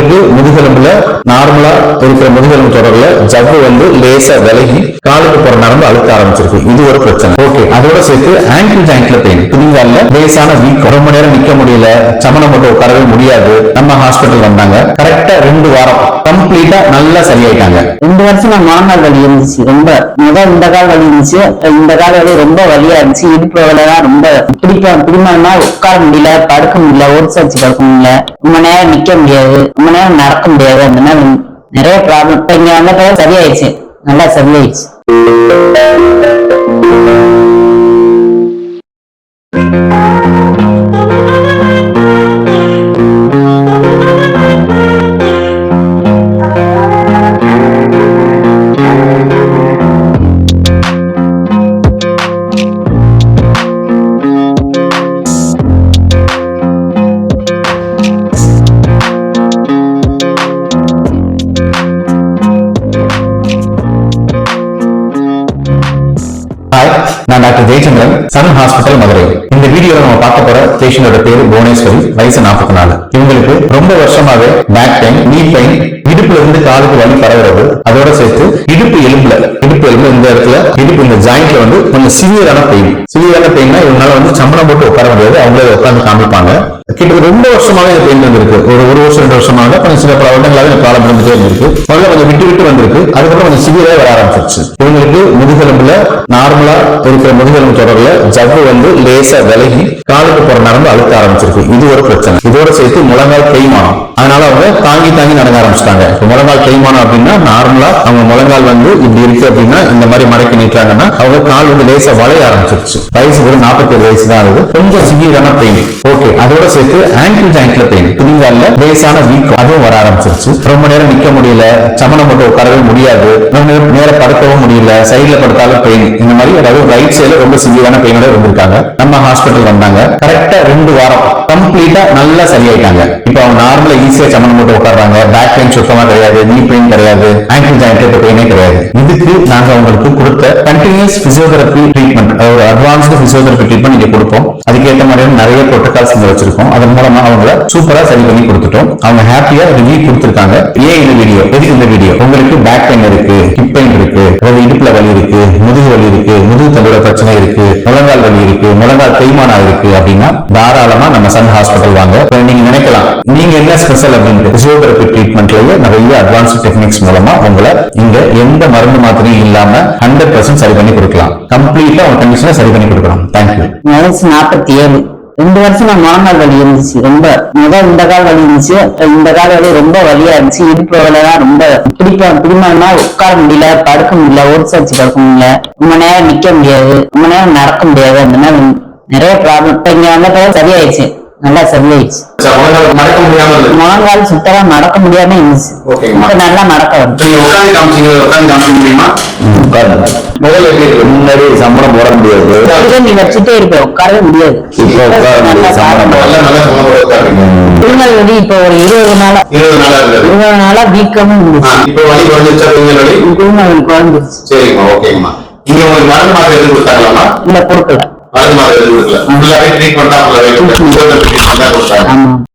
இவங்களுக்கு முதுகெலும்புல நார்மலா இருக்கிற முதுகெலும்பு தொடர்ல ஜவ்வு வந்து லேசா விலகி காலுக்கு போற நரம்பு அழுத்த ஆரம்பிச்சிருக்கு. இது ஒரு பிரச்சனை. ஓகே அதோட சேர்த்து ஆங்கிள் ஜாயிண்ட்ல பெயின் துணிங்கால லேசான வீக் ரொம்ப நேரம் நிக்க முடியல. சமணம் மட்டும் உட்காரவே முடியாது. நம்ம ஹாஸ்பிட்டல் வந்தாங்க. கரெக்டா ரெண்டு வாரம் கம்ப்ளீட்டா நல்லா சரியாயிட்டாங்க. ரெண்டு வருஷம் நான் முழங்கால் வலி இருந்துச்சு. ரொம்ப முதல் இந்த கால் வலி இருந்துச்சு. இந்த கால் வலி ரொம்ப வலியா இருந்துச்சு. இடுப்பு வலைதான் ரொம்ப பிடிக்க பிடிமானா உட்கார முடியல படுக்க முடியல ஒரு வச்சு படுக்க முடியல. ரொம்ப நேரம் நிக்க முடியாது ரொம்ப நேரம் நடக்க முடியாது. அந்த மாதிரி நிறைய ப்ராப்ளம் இப்ப இங்க வந்த பிறகு சரியாயிடுச்சு. நல்லா சரியாயிடுச்சு. Doctor Jayachandran Sun hospital Madurai. இந்த வீடியோல நம்ம பார்க்க போற பேஷண்டோட பேரு புவனேஸ்வரி வயசு 44 நாலு இவங்களுக்கு ரொம்ப வருஷமாவே பேக் பெயின் நீ பெயின் இடுப்புல இருந்து காலுக்கு வலி பரவுறது அதோட சேர்த்து இடுப்பு எலும்புல இடுப்பு எலும்பு இந்த இடத்துல இடுப்பு இந்த ஜாயிண்ட்ல வந்து கொஞ்சம் சிவியரான பெயின் சிவியரான பெயின்னா இவங்களால வந்து சம்பளம் போட்டு உட்கார முடியாது அவங்களே உட்கார்ந்து காமிப்பாங்க. கிட்டத்தட்ட ரொம்ப வருஷமாவே எனக்கு பெயின் வந்திருக்கு. ஒரு ஒரு வருஷம் ரெண்டு வருஷமாக. கொஞ்சம் சில பல வருடங்களாக எனக்கு காலம் இருந்துட்டே இருந்திருக்கு. முதல்ல கொஞ்சம் விட்டு விட்டு வந்திருக்கு. அதுக்கப்புறம் கொஞ்சம் சிவியரே வர ஆரம்பிச்சிருச்சு. இவங்களுக்கு முதுகெலும்புல நார்மலா இருக்கிற முதுகெலும்பு தொடர்ல ஜவ்வு வந்து லேசா விலகி காலுக்கு போற நரம்பு அழுத்த ஆரம்பிச்சிருக்கு இது ஒரு பிரச்சனை. இதோட சேர்த்து முழங்கால் தேய்மானம். அதனால அவங்க தாங்கி தாங்கி நடக்க ஆரம்பிச்சிட்டாங்க. இப்ப முழங்கால் தேய்மானம் அப்படின்னா நார்மலா அவங்க முழங்கால் வந்து இப்படி இருக்கு அப்படின்னா இந்த மாதிரி மடக்கி நிற்கிறாங்கன்னா அவங்க கால் வந்து லேசா வளைய ஆரம்பிச்சிருச்சு. வயசு ஒரு நாற்பத்தி ஏழு வயசு தான் ஆகுது. கொஞ்சம் சிவியரான பெயின் ஓகே அதோட சேர்த்து ஆங்கிள் ஜாயிண்ட்ல பெயின் துணிங்கால லேசான வீக் அதுவும் வர ஆரம்பிச்சிருச்சு. ரொம்ப நேரம் நிக்க முடியல. சமணம் மட்டும் உட்காரவே முடியாது. நேரம் படுக்கவும் முடியல. சைடுல படுத்தாலும் பெயின் இந்த மாதிரி அதாவது ரைட் சைடுல ரொம்ப சிவியரான பெயினோட இருந்திருக்காங்க. நம்ம ஹாஸ்பிட்டல் வந்தாங்க. கரெக்டா ரெண்டு வாரம் கம்ப்ளீட்டா நல்லா சரியாயிட்டாங்க. இப்போ அவங்க நார்மலா ஈஸியா சமன் போட்டு உட்காடுறாங்க பேக் பெயின் சுத்தமா கிடையாது நீ பெயின் கிடையாது ஆங்கிள் ஜாயிண்ட் பெயினே கிடையாது. இதுக்கு நாங்க அவங்களுக்கு கொடுத்த கண்டினியூஸ் பிசியோதெரபி ட்ரீட்மெண்ட் அதாவது அட்வான்ஸ்டு பிசியோதெரபி ட்ரீட்மெண்ட் நீங்க கொடுப்போம். அதுக்கேற்ற மாதிரியான நிறைய ப்ரோட்டோகால்ஸ் இங்க வச்சிருக்கோம். அதன் மூலமா அவங்கள சூப்பரா சரி பண்ணி கொடுத்துட்டோம். அவங்க ஹாப்பியா ரிவ்யூ கொடுத்துருக்காங்க. ஏன் இந்த வீடியோ எதுக்கு இந்த வீடியோ உங்களுக்கு பேக் பெயின் இருக்கு ஹிப் பெயின் இருக்கு அதாவது இடுப்புல வலி இருக்கு முதுகு வலி இருக்கு முதுகு தண்டோட பிரச்சனை இருக்கு முழங்கால் வலி இருக்கு முழங்கால் தேய்மானம் இருக்கு அப்படின்னா தாராளமா நம்ம சன் ஹாஸ்பிட்டல் வாங்க. நீங்க நினைக்கலாம் நீங்க என்ன ஸ்பெஷல் அப்படின்ட்டு பிசியோதெரபி ட்ரீட்மெண்ட்லயே நிறைய அட்வான்ஸ் டெக்னிக்ஸ் மூலமா உங்களை இங்க எந்த மருந்து மாத்திரையும் இல்லாம ஹண்ட்ரட் பர்சன்ட் சரி பண்ணி கொடுக்கலாம். கம்ப்ளீட்டா உங்க கண்டிஷனை சரி பண்ணி கொடுக்கலாம் தேங்க்யூ வயசு நாற்பத்தி ஏழு ரெண்டு வருஷம் நான் முழங்கால் வலி இருந்துச்சு. ரொம்ப முதல் இந்த கால் வலி இருந்துச்சு. இந்த கால் வலி ரொம்ப வலியா இருந்துச்சு. இடுப்பு வலைதான் ரொம்ப பிடிப்ப பிடிமானா உட்கார முடியல படுக்க முடியல ஓடிச்சு வச்சு படுக்க முடியல. ரொம்ப நேரம் நிக்க முடியாது. ரொம்ப நேரம் நடக்க முடியாது. அந்த மாதிரி நிறைய ப்ராப்ளம் இப்ப இங்க வந்த பிறகு சரியாயிடுச்சு. நல்லா சரியாயிடுச்சு. முழங்கால் சுத்தமா நடக்க முடியாம இருந்துச்சு. இப்ப நல்லா நடக்க இருக்கு? முன்னாடி சம்பளம் போட முடியாது. நீ வச்சுட்டே இருப்ப உட்காரவே முடியாது. இப்போ உட்கார முடியாது சம்பளம் போட. நல்லா நல்லா சம்பளம் போட உட்காருங்க. திருநெல் வலி இப்போ ஒரு இருபது நாளா. இருபது நாளா வீக்கமும் இருந்துச்சு இப்போ வலி குறைஞ்சிருச்சா நீங்கள் வலி திருநெல் குழந்துருச்சு சரிங்கம்மா ஓகேங்கம்மா இங்க உங்களுக்கு மருந்து மாத்திரை எதுவும் கொடுத்தாங்களாம்மா? இல்ல கொடுக்கல. மருந்து மாதிரி எதுவும் கொடுக்கல ஃபுல்லாவே ட்ரீட்மெண்ட் தான் ஃபுல்லாவே கொடுத்தாங்க